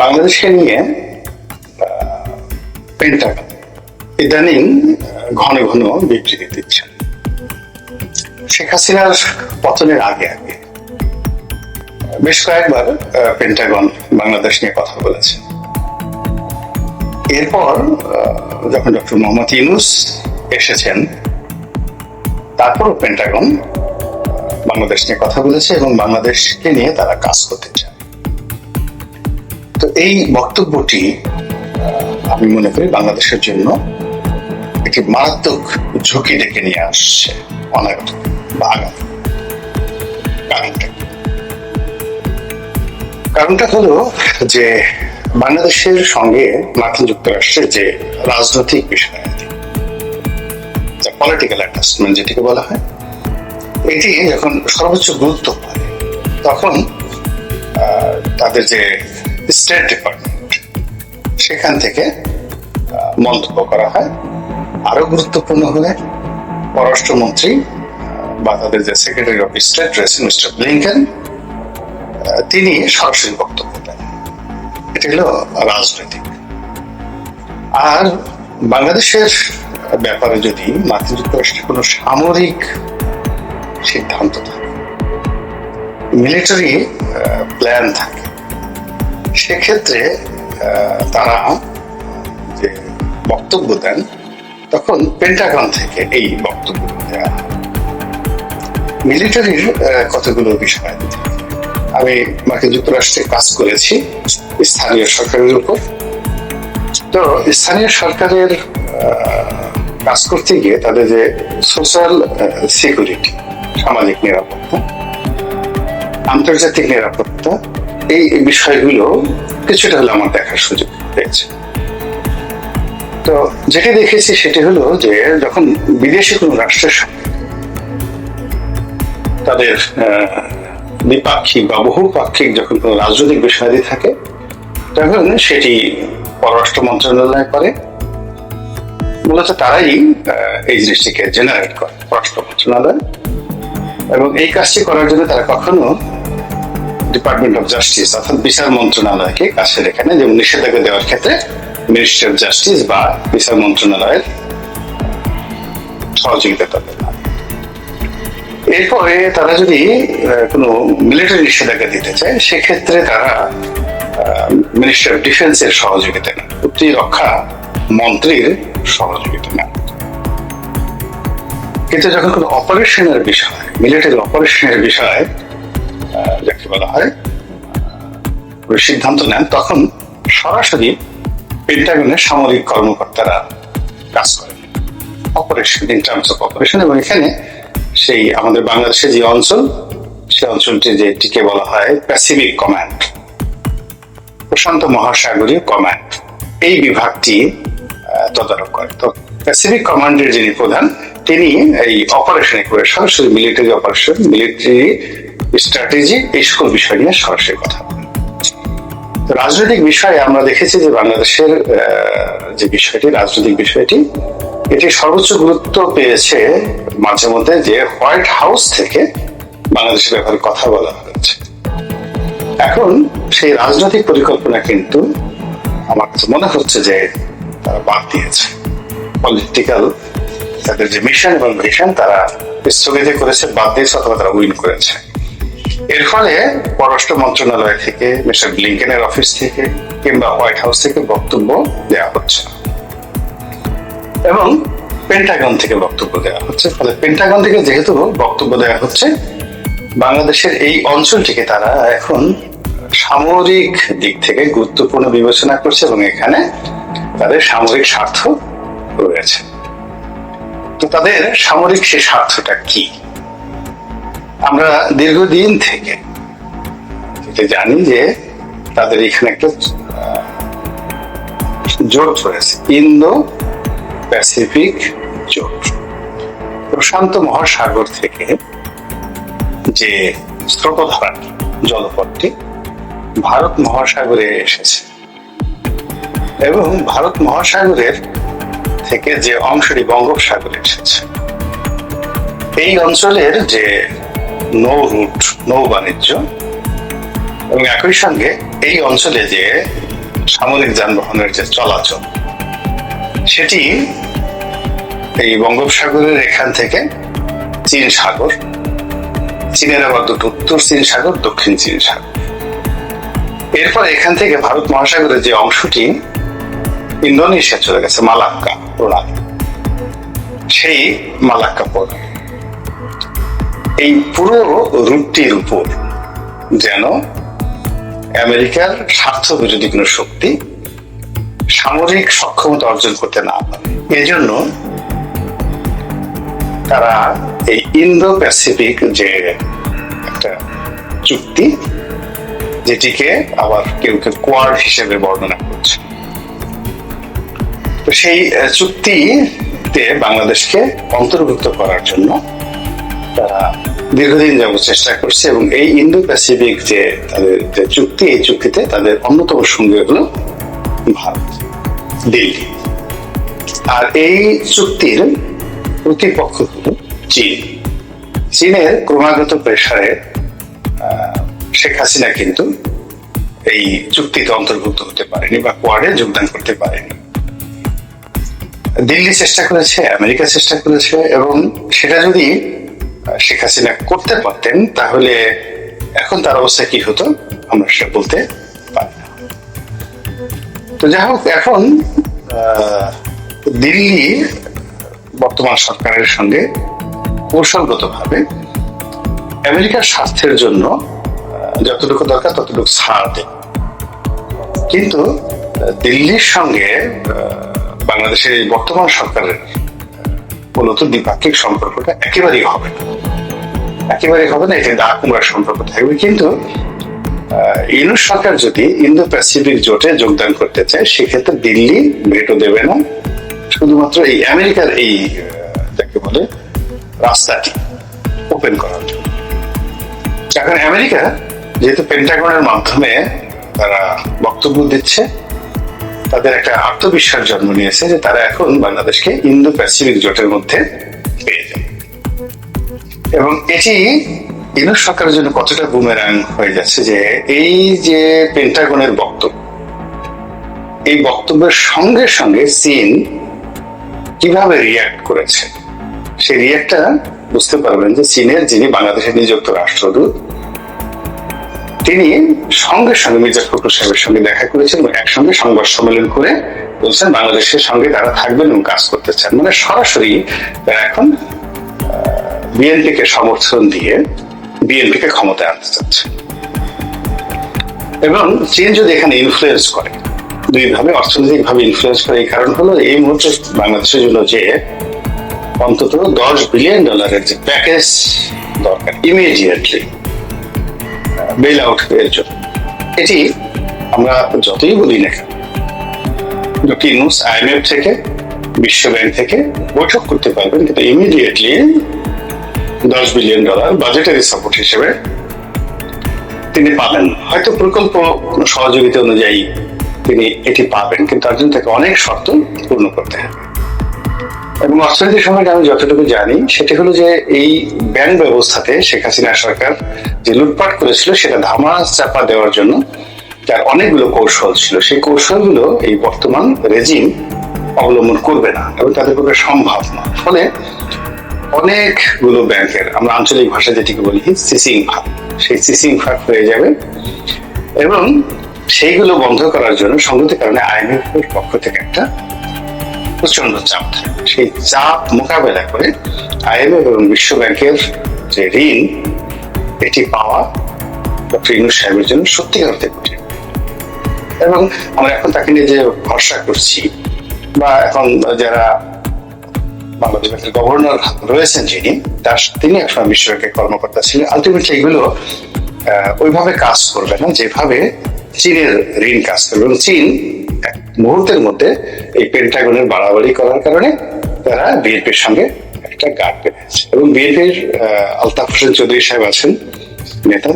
বাংলাদেশকে নিয়ে পেন্টাগন ইদানিং ঘন ঘন বিবৃতি দিচ্ছেন শেখ হাসিনার পতনের আগে আগে, বেশ কয়েকবার পেন্টাগন বাংলাদেশ নিয়ে কথা বলেছে। এরপর যখন ডক্টর মোহাম্মদ ইউনুস এসেছেন, তারপরও পেন্টাগন বাংলাদেশ নিয়ে কথা বলেছে এবং বাংলাদেশকে নিয়ে তারা কাজ করতে চায়। তো এই বক্তব্যটি আমি মনে করি বাংলাদেশের জন্য একটি মারাত্মক ঝুঁকি ডেকে নিয়ে আসছে, অনাগত কারণটা হলো যে বাংলাদেশের সঙ্গে মার্কিন যুক্তরাষ্ট্রের যে রাজনৈতিক বিষয় পলিটিক্যাল অ্যাটাচমেন্ট যেটিকে বলা হয়, এটি যখন সর্বোচ্চ গুরুত্ব পায়, তখন তাদের যে স্টেট ডিপার্টমেন্ট সেখান থেকে মন্তব্য করা হয়। আরও গুরুত্বপূর্ণ হলে পররাষ্ট্রমন্ত্রী বা তাদের যে সেক্রেটারি অফ স্টেট রয়েছেন মিস্টার ব্লিংকেন তিনি সরাসরি বক্তব্য দেন। এটা হলো রাজনৈতিক। আর বাংলাদেশের ব্যাপারে যদি মার্কিন যুক্তরাষ্ট্রের কোনো সামরিক সিদ্ধান্ত থাকে মিলিটারি প্ল্যান থাকে সেক্ষেত্রে তারা যে বক্তব্য দেন, তখন পেন্টাগন থেকে এই বক্তব্য দেওয়া মিলিটারির কতগুলো বিষয় আমি মার্কিন যুক্তরাষ্ট্রে কাজ করেছি স্থানীয় সরকারের উপর। তো স্থানীয় সরকারের কাজ করতে গিয়ে তাদের যে সোশ্যাল সিকিউরিটি, সামাজিক নিরাপত্তা, আন্তর্জাতিক নিরাপত্তা এই বিষয়গুলো কিছুটা হলে আমার দেখার সুযোগ পেয়েছে। তো যেটি দেখেছি সেটি হলো যে যখন বিদেশি কোনো রাষ্ট্রের সঙ্গে তাদের দ্বিপাক্ষিক বা বহুপাক্ষিক যখন কোনো রাজনৈতিক বিষয়াদি থাকে, তখন সেটি পররাষ্ট্র মন্ত্রণালয় করে। মূলত তারাই এই জিনিসটিকে জেনারেট করে, পররাষ্ট্র মন্ত্রণালয়। এবং এই কাজটি করার জন্য তারা কখনো ডিপার্টমেন্ট অফ জাস্টিস অর্থাৎ বিচার মন্ত্রণালয়কে কাছে নেয় যেমন নিষেধাজ্ঞা দেওয়ার ক্ষেত্রে মিনিস্ট্রি অফ জাস্টিস বা বিচার মন্ত্রণালয়ের সহযোগিতা হয়। এরপরে তারা যদি কোনো মিলিটারি নিষেধাজ্ঞা দিতে চায়, সেক্ষেত্রে তারা মিনিস্ট্রি অফ ডিফেন্সের সহযোগিতা নেন প্রতিরক্ষা মন্ত্রীর সহযোগিতা নেন কিন্তু যখন কোনো অপারেশনের বিষয় মিলিটারি অপারেশনের বিষয় বলা হয় সিদ্ধান্ত নেন, তখন সরাসরি পেন্টাগনের সামরিক কর্মকর্তারা কাজ করেন। Operation in terms of operation এবং এখানে সেই আমাদের বাংলাদেশের যে অঞ্চল সেই অঞ্চলটি যেটিকে বলা হয় প্যাসিফিক প্রশান্ত মহাসাগরীয় এই বিভাগটি তদারক করে। তো প্যাসিফিক কমান্ডের যিনি প্রধান, তিনি এই অপারেশনে করে সরাসরি মিলিটারি অপারেশন মিলিটারি স্ট্র্যাটেজি এই সকল বিষয় নিয়ে সরাসরি কথা রাজনৈতিক বিষয়ে আমরা দেখেছি যে বাংলাদেশের যে বিষয়টি, রাজনৈতিক বিষয়টি, এটি সর্বোচ্চ গুরুত্ব পেয়েছে মাঝে মধ্যে যে হোয়াইট হাউস থেকে বাংলাদেশের ব্যাপারে কথা বলা হয়েছে। এখন সেই রাজনৈতিক পরিকল্পনা কিন্তু আমার কাছে মনে হচ্ছে যে তারা বাদ দিয়েছে। পলিটিক্যাল তাদের যে মিশন এবং ভিশন তারা স্থগিত করেছে, বাদ দিয়েছে অথবা তারা উইন করেছে। এর ফলে পররাষ্ট্র মন্ত্রণালয় থেকে মিস্টার ব্লিংকেনের অফিস থেকে কিংবা হোয়াইট হাউস থেকে বক্তব্য দেওয়া হচ্ছে। এবং পেন্টাগন থেকে বক্তব্য দেওয়া হচ্ছে। ফলে পেন্টাগন থেকে যেহেতু বক্তব্য দেওয়া হচ্ছে, বাংলাদেশের এই অঞ্চলটিকে তারা এখন সামরিক দিক থেকে গুরুত্বপূর্ণ বিবেচনা করছে এবং এখানে তাদের সামরিক স্বার্থ রয়েছে। তো তাদের সামরিক সে স্বার্থটা কি? আমরা দীর্ঘদিন থেকে জানি যে তাদের এখানে একটা জোট রয়েছে, ইন্দো প্যাসিফিক জোট। প্রশান্ত মহাসাগর থেকে যে স্রোতধারাটি জলপথটি ভারত মহাসাগরে এসেছে। এবং ভারত মহাসাগরের থেকে যে অংশটি বঙ্গোপসাগরে এসেছে, এই অঞ্চলের যে নৌ রুট, নৌ বাণিজ্য এবং একই সঙ্গে এই অঞ্চলে যে সামরিক যানবাহনের যে চলাচল, সেটি এই বঙ্গোপসাগরের এখান থেকে চীন সাগর, চীনের আবার দুটো উত্তর চীন সাগর, দক্ষিণ চীন সাগর। এরপর এখান থেকে ভারত মহাসাগরের যে অংশটি ইন্দোনেশিয়া চলে গেছে, মালাক্কা প্রণালী। সেই মালাক্কা প্রণালী। এই পুরো রুটটির উপর যেন আমেরিকার স্বার্থ বিরোধী কোনো শক্তি সামরিক সক্ষমতা অর্জন করতে না পারে। এজন্য তারা এই ইন্দো প্যাসিফিক যে একটা চুক্তি, যেটিকে আবার কেউ কেউ কোয়াড হিসেবে বর্ণনা করছে। সেই চুক্তিতে বাংলাদেশকে অন্তর্ভুক্ত করার জন্য তারা দীর্ঘদিন চেষ্টা করছে এবং এই ইন্দো প্যাসিফিক যে তাদের যে চুক্তি, এই চুক্তিতে তাদের অন্যতম সঙ্গী হলো ভারত, দিল্লি। আর এই চুক্তির প্রতিপক্ষ হলো চীন। চীনের ক্রমাগত প্রেসারে শেখ হাসিনা কিন্তু এই চুক্তিতে অন্তর্ভুক্ত হতে পারেনি বা কোয়াডে যোগদান করতে পারেনি। দিল্লি চেষ্টা করেছে, আমেরিকা চেষ্টা করেছে এবং সেটা যদি শেখ হাসিনা করতে পারতেন, তাহলে এখন তার অবস্থা কি হতো? আমরা সেটা বলতে পারি না। তো যাই হোক, এখন দিল্লি বর্তমান সরকারের সঙ্গে কৌশলগতভাবে আমেরিকার স্বার্থের জন্য যতটুকু দরকার ততটুকু ছাড় দেয়। কিন্তু দিল্লির সঙ্গে বাংলাদেশের বর্তমান সরকারের মূলত দ্বিপাক্ষিক সম্পর্কটা একেবারেই হবে না। একেবারেই হবে না এটা দা কুমড়ার সম্পর্ক থাকবে। কিন্তু ইউনুস সরকার যদি ইন্দো প্যাসিফিক জোটে যোগদান করতে চায়, সেক্ষেত্রে দিল্লি ভেটো দেবে না। শুধুমাত্র এই আমেরিকার এই যাকে বলে রাস্তাটি ওপেন করার জন্য। আমেরিকা যেহেতু পেন্টাগনের মাধ্যমে তারা বক্তব্য দিচ্ছে তাদের একটা আত্মবিশ্বাস জন্ম নিয়েছে যে তারা এখন বাংলাদেশকে ইন্দো প্যাসিফিক জোটের মধ্যে পেয়ে যাবে। এবং এটি ইউনুস সরকারের জন্য কতটা বুমেরাং হয়ে যাচ্ছে যে এই যে পেন্টাগনের বক্তব্য, এই বক্তব্যের সঙ্গে সঙ্গে চীন কীভাবে রিয়াক্ট করেছে, সেই রিয়াক্টটা বুঝতে পারবেন যে চীনের যিনি বাংলাদেশে নিযুক্ত রাষ্ট্রদূত তিনি সঙ্গে সঙ্গে মির্জা ফখরুল সাহেবের সঙ্গে দেখা করেছেন এবং একসঙ্গে সংবাদ সম্মেলন করে বলছেন, বাংলাদেশের সঙ্গে তারা থাকবেন এবং কাজ করতে চান। মানে সরাসরি তারা এখন বিএনপিকে সমর্থন দিয়ে বিএনপিকে ক্ষমতায় আনতে চাচ্ছে। এবং চীন যদি এখানে ইনফ্লুয়েন্স করে, দুইভাবে অর্থনৈতিক ভাবে ইনফ্লুয়েন্স করে, এই কারণ হলো এই মুহূর্তে বাংলাদেশের জন্য যে অন্তত দশ বিলিয়ন ডলারের যে প্যাকেজ দরকার ইমিডিয়েটলি বেল আউট এর জন্য এটি আমরা যতই বলি না কেন ডক্টর ইউনুস আইএমএফ থেকে, বিশ্ব ব্যাংক থেকে বৈঠক করতে পারবেন, কিন্তু ইমিডিয়েটলি দশ বিলিয়ন ডলার বাজেটারি সাপোর্ট হিসেবে তিনি পাবেন হয়তো প্রকল্প সহযোগিতা অনুযায়ী তিনি এটি পাবেন, কিন্তু তার জন্য তাকে অনেক শর্ত পূর্ণ করতে হবে। এবং অর্থনীতি সম্পর্কে আমি যতটুকু জানি, সেটি হলো যে এই ব্যাংক ব্যবস্থাতে শেখ হাসিনা সরকার যে লুটপাট করেছিল, সেটা ধামা চাপা দেওয়ার জন্য তার অনেকগুলো কৌশল ছিল। সেই কৌশলগুলো এই বর্তমান রেজিম অবলম্বন করবে না এবং তাদের পক্ষে সম্ভব না। ফলে অনেকগুলো ব্যাংকের, আমরা আঞ্চলিক ভাষা যেটিকে বলি সিসিং ফাঁক, সেই সিসিং ফাঁক হয়ে যাবে এবং সেইগুলো বন্ধ করার জন্য সংগতি কারণে আইএমএফ এর পক্ষ থেকে একটা প্রচণ্ড চাপ থাকে। সেই চাপ মোকাবেলা করে আইএমএফ এবং বিশ্ব ব্যাংকের যে ঋণ, এটি পাওয়া ডক্টর ইনুস সাহেবের জন্য সত্যিকার অর্থে কঠিন। এবং আমরা এখন তাকে নিয়ে যে ভরসা করছি, বা এখন যারা বাংলাদেশ ব্যাংকের গভর্নর রয়েছেন যিনি, তার তিনি একসময় বিশ্ব ব্যাংকের কর্মকর্তা ছিলেন। আলটিমেটলি এগুলো ওইভাবে কাজ করবে না, যেভাবে চীনের ঋণ কাজ করবে। এবং চীন এক মুহূর্তের মধ্যে এই পেন্টাগনের বাড়াবাড়ি করার কারণে তারা বিএনপির সঙ্গে একটা গাঢ় পেয়েছে এবং বিএনপির আলতাফ হোসেন চৌধুরী সাহেব আছেন, নেতা।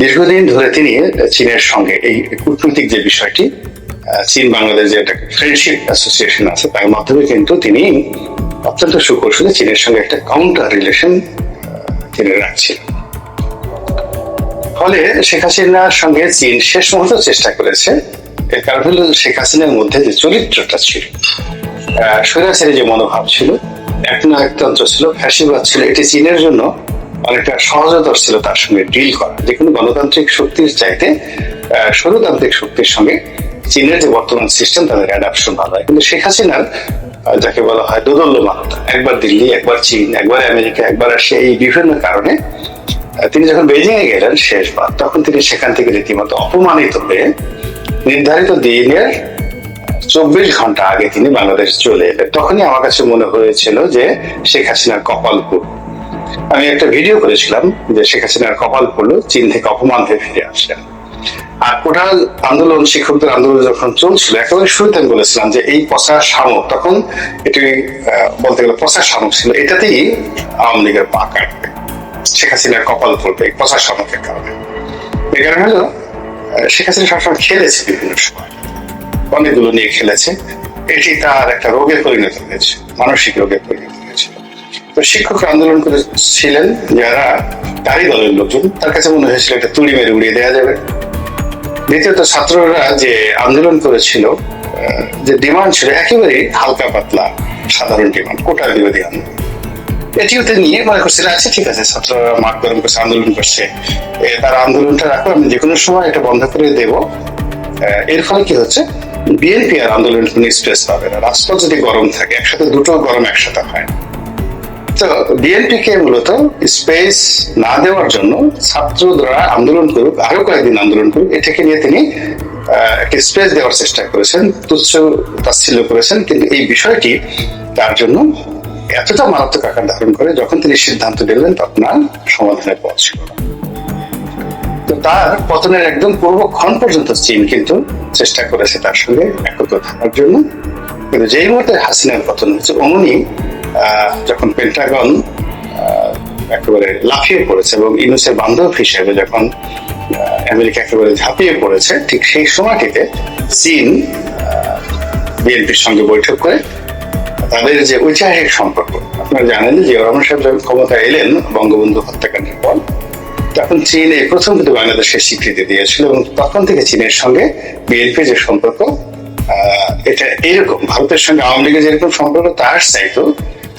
দীর্ঘদিন ধরে তিনি চীনের সঙ্গে এই কূটনৈতিক যে বিষয়টি চীন বাংলাদেশ যে একটা ফ্রেন্ডশিপ অ্যাসোসিয়েশন আছে, তার মাধ্যমে কিন্তু তিনি অত্যন্ত সুকৌশলে চীনের সঙ্গে একটা কাউন্টার রিলেশন তিনি রাখছিলেন। ফলে শেখ হাসিনার সঙ্গে চীন শেষ মুহূর্তে চেষ্টা করেছে। এর কারণ হলো শেখ হাসিনার মধ্যে যে চরিত্রটা ছিল স্বৈরাচারী যে মনোভাব ছিল এক না একতন্ত্র ছিল ফ্যাসিবাদ ছিল এটি চীনের জন্য অনেকটা সহজতর ছিল তার সঙ্গে ডিল করা। যে কোনো গণতান্ত্রিক শক্তির চাইতে আহ, স্বরতান্ত্রিক শক্তির সঙ্গে চীনের যে বর্তমান সিস্টেম তাদের অ্যাডাপশন ভালো হয়। কিন্তু শেখ হাসিনার যাকে বলা হয় দোদল্যমানতা একবার দিল্লি একবার চীন একবার আমেরিকা একবার রাশিয়া এই বিভিন্ন কারণে তিনি যখন বেজিং এ গেলেন শেষবার তখন তিনি সেখান থেকে রীতিমতো অপমানিত হয়ে নির্ধারিত দিনের চব্বিশ ঘণ্টা আগে তিনি বাংলাদেশ চলে এলেন। তখনই আমার কাছে মনে হয়েছিল যে শেখ হাসিনার কপাল পুর আমি একটা ভিডিও করেছিলাম যে শেখ হাসিনার কপাল পড়ল চীন থেকে অপমান হয়ে ফিরে আসলেন। আর কোটাল আন্দোলন, শিক্ষকদের আন্দোলন যখন চলছিল, একেবারে শুরুতে আমি বলেছিলাম যে এই পচা শামুক, তখন এটি বলতে গেলে পচা শামুক ছিল, এটাতেই আওয়ামী লীগের পা কাটবে। শেখ হাসিনার কপাল পড়বে এই পচা শামুকের কারণে। এই কারণে হলো শেখ হাসিনা সবসময় খেলেছে বিভিন্ন সময়। অনেকগুলো নিয়ে খেলেছে। এটি তার একটা রোগে পরিণত হয়েছে, মানসিক রোগে পরিণত হয়েছিল তো শিক্ষক আন্দোলন করেছিলেন, যারা তারই দলের লোকজন, তার কাছে মনে হয়েছিল একটা তুড়ি মেরে উড়িয়ে দেওয়া যাবে। দ্বিতীয়ত ছাত্ররা যে আন্দোলন করেছিল যে ডিমান্ড ছিল, একেবারেই হালকা পাতলা, সাধারণ ডিমান্ড, কোটা বিরোধী আন্দোলন। এটিও তো নিয়ে মনে করছিল আচ্ছা ঠিক আছে, ছাত্ররা মাঠ গরম করছে, আন্দোলন করছে। তারা আন্দোলনটা রাখো আমি যে কোনো সময় এটা বন্ধ করে দেব। এর ফলে কি হচ্ছে? বিএনপি আর কোনো স্পেস পাবে না। যদি গরম থাকে, একসাথে দুটো গরম একসাথে হয়। তো বিএনপি কে মূলত স্পেস না দেওয়ার জন্য আন্দোলন করুক, আরও কয়েকদিন আন্দোলন করুক নিয়ে তিনি একটা স্পেস দেওয়ার চেষ্টা করেছেন, তুচ্ছ তাচ্ছিল্য করেছেন। কিন্তু এই বিষয়টি তার জন্য এতটা মারাত্মক আকার ধারণ করে, যখন তিনি সিদ্ধান্ত নিলেন, তখন সমাধানের পথ ছিল না। তো তার পতনের একদম পূর্বক্ষণ পর্যন্ত চীন কিন্তু চেষ্টা করেছে তার সঙ্গে একত্র থাকার জন্য। কিন্তু যেই মুহূর্তে হাসিনার পতন হচ্ছে অমনি যখন পেন্টাগন একেবারে লাফিয়ে পড়েছে এবং ইউনুসের বান্ধব হিসেবে যখন আমেরিকা একেবারে ঝাঁপিয়ে পড়েছে, ঠিক সেই সময়টিতে চীন বিএনপির সঙ্গে বৈঠক করে তাদের যে ঐতিহাসিক সম্পর্ক। আপনারা জানেন যে রহমান সাহেব যখন ক্ষমতা এলেন, বঙ্গবন্ধু হত্যাকাণ্ডের পর তখন চীন এই প্রথম কিন্তু বাংলাদেশের স্বীকৃতি দিয়েছিল এবং তখন থেকে চীনের সঙ্গে বিএনপি যে সম্পর্ক এটা এরকম, ভারতের সঙ্গে আওয়ামী লীগের যেরকম সম্পর্ক, তার চাইতো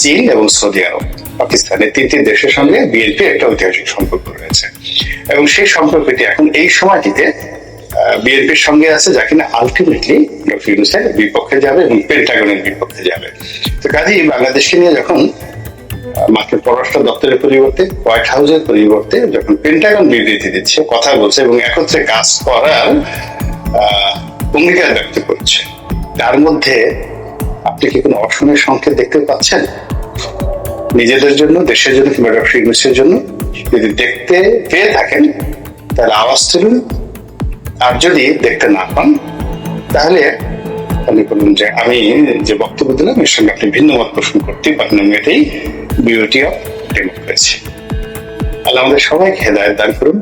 চীন এবং সৌদি আরব, পাকিস্তানের তিনটি দেশের সঙ্গে বিএনপি একটা ঐতিহাসিক সম্পর্ক রয়েছে। এবং সেই সম্পর্কটি এখন এই সময়টিতে বিএনপির সঙ্গে আছে যা কিনা আলটিমেটলি ডক্টর ইউনুসের বিপক্ষে যাবে এবং পেন্টাগনের বিপক্ষে যাবে। তো কাজেই বাংলাদেশকে নিয়ে যখন মাত্র পররাষ্ট্র দপ্তরের পরিবর্তে হোয়াইট হাউসের পরিবর্তে যখন পেন্টাগন বিবৃতি দিচ্ছে, কথা বলছে এবং একত্রে কাজ করার অঙ্গীকার ব্যক্ত করছে। তার মধ্যে আপনি কি কোনো অসমের সংকেত দেখতে পাচ্ছেন? নিজেদের জন্য, দেশের জন্য কিংবা ডক্টর ইউনুসের জন্য? যদি দেখতে পেয়ে থাকেন, তাহলে আওয়াজ তুলুন। আর যদি দেখতে না পান, তাহলে আপনি বলুন যে, আমি যে বক্তব্য দিলাম, এর সঙ্গে আপনি ভিন্ন মত পোষণ করতে পারেন এটাই বিউটি অফ ডেমোক্রেসি। আল্লাহ আমাদের সবাই হেদায়ত দান করুন।